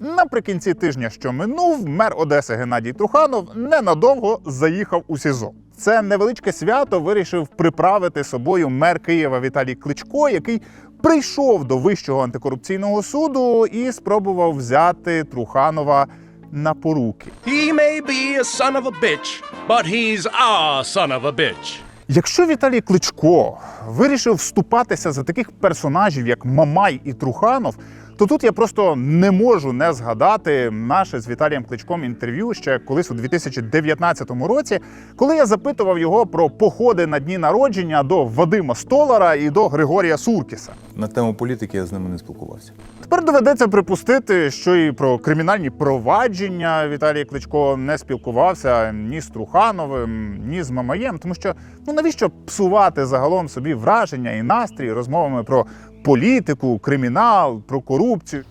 Наприкінці тижня, що минув, мер Одеси Геннадій Труханов ненадовго заїхав у СІЗО. Це невеличке свято вирішив приправити собою мер Києва Віталій Кличко, який прийшов до Вищого антикорупційного суду і спробував взяти Труханова на поруки. He may be a son of a bitch, but he's our son of a bitch. Якщо Віталій Кличко вирішив вступатися за таких персонажів, як Мамай і Труханов, то тут я просто не можу не згадати наше з Віталієм Кличком інтерв'ю ще колись у 2019 році, коли я запитував його про походи на дні народження до Вадима Столара і до Григорія Суркіса. На тему політики я з ними не спілкувався. Тепер доведеться припустити, що і про кримінальні провадження Віталій Кличко не спілкувався ні з Трухановим, ні з Мамаєм, тому що ну навіщо псувати загалом собі враження і настрій розмовами про політику, кримінал, про корупцію. покупці.